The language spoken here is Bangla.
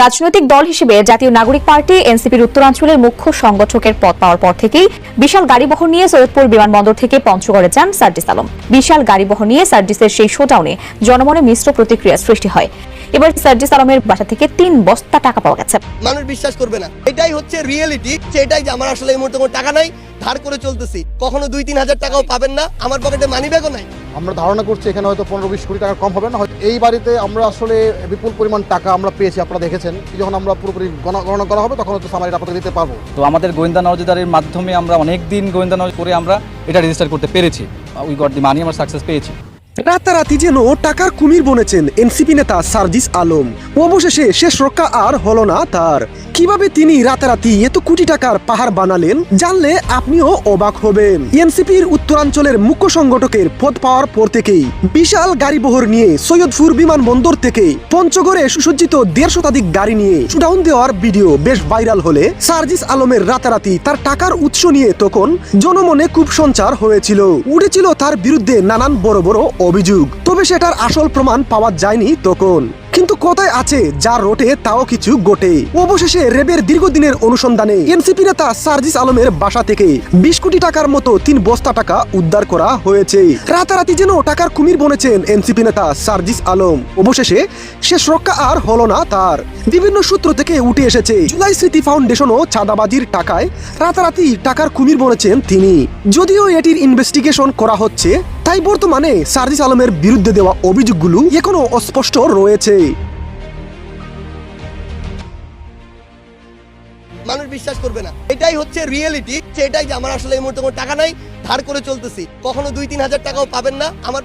রাজনৈতিক দল হিসেবে জাতীয় নাগরিক পার্টি, এনসিপির উত্তরাঞ্চলের মুখ্য সংগঠকের পদ পাওয়ার পর থেকেই বিশাল গাড়িবহর নিয়ে সৈয়দপুর বিমানবন্দর থেকে পঞ্চগড়ে যান সার্জিস আলম। বিশাল গাড়িবহর নিয়ে সার্জিসের সেই শোডাউনে জনমনে মিশ্র প্রতিক্রিয়া সৃষ্টি হয়। এবার সার্জিস আলমের বাসা থেকে তিন বস্তা টাকা পাওয়া গেছে। মানুষ বিশ্বাস করবে না। এটাই হচ্ছে রিয়েলিটি সেটাই যে আমার আসলে এই মুহূর্তে কোনো টাকা নাই, ধার করে চলতেছি। কখনো দুই তিন হাজার টাকাও পাবেন না, আমার পকেটে মানি ব্যাগও নাই। আমরা ধারণা করছি এখানে হয়তো পনেরো বিশ কোটি টাকা কম হবে না। হয়তো এই বাড়িতে আমরা আসলে বিপুল পরিমাণ টাকা আমরা পেয়েছি, আপনারা দেখেছেন। যখন আমরা পুরোপুরি গণ- গণনা করা হবে, তখন হয়তো সামারিটা আপনাদের দিতে পারব। তো আমাদের গোয়েন্দা নজরদারির মাধ্যমে আমরা অনেক দিন গোয়েন্দা নজর করে আমরা এটা রেজিস্টার করতে পেরেছি। উই গট দি মানি আমরা সাকসেস পেয়েছি। রাতারাতি যেন টাকার কুমির বনেছেন এনসিপি নেতা সার্জিস আলম। অবশেষে শেষ রক্ষা আর হলো না তার। কীভাবে তিনি রাতারাতি এত কোটি টাকার পাহাড় বানালেন, জানলে আপনিও অবাক হবেন। এনসিপির উত্তরাঞ্চলের মুখ্য সংগঠকের পদ পাওয়ার পর থেকেই বিশাল গাড়িবহর নিয়ে সৈয়দপুর বিমানবন্দর থেকে পঞ্চগড়ে সুসজ্জিত দেড় শতাধিক গাড়ি নিয়ে শুডাউন দেওয়ার ভিডিও বেশ ভাইরাল হলে সার্জিস আলমের রাতারাতি তার টাকার উৎস নিয়ে তখন জনমনে খুব সঞ্চার হয়েছিল। উঠেছিল তার বিরুদ্ধে নানান বড় বড় অভিযোগ। তবে সেটার আসল প্রমাণ পাওয়া যায়নি তখন। কিন্তু কোথায় আছে যা রোটে তাও কিছু গোটে। অবশেষে রেবের দীর্ঘদিনের অনুসন্ধানে এনসিপি নেতা সার্জিস আলমের বাসা থেকে বিশ কোটি টাকার মতো তিন বস্তা টাকা উদ্ধার করা হয়েছে। রাতারাতি যেন টাকার কুমির বনেছেন এনসিপি নেতা সার্জিস আলম। অবশেষে শেষ রক্ষা আর হলো না তার। বিভিন্ন সূত্র থেকে উঠে এসেছে, জুলাই স্মৃতি ফাউন্ডেশনও চাঁদাবাজির টাকায় রাতারাতি টাকার কুমির বনেছেন তিনি। যদিও এটির ইনভেস্টিগেশন করা হচ্ছে তাই বর্তমানে সার্জিস আলমের বিরুদ্ধে দেওয়া অভিযোগগুলো এখনও অস্পষ্ট রয়েছে। মানুষ বিশ্বাস করবে না। এটাই হচ্ছে রিয়েলিটি সেটাই যে আমার আসলে এই মুহূর্তে টাকা নাই, ধার করে চলতেছি। কখনো দুই তিন হাজার টাকাও পাবেন না। আমার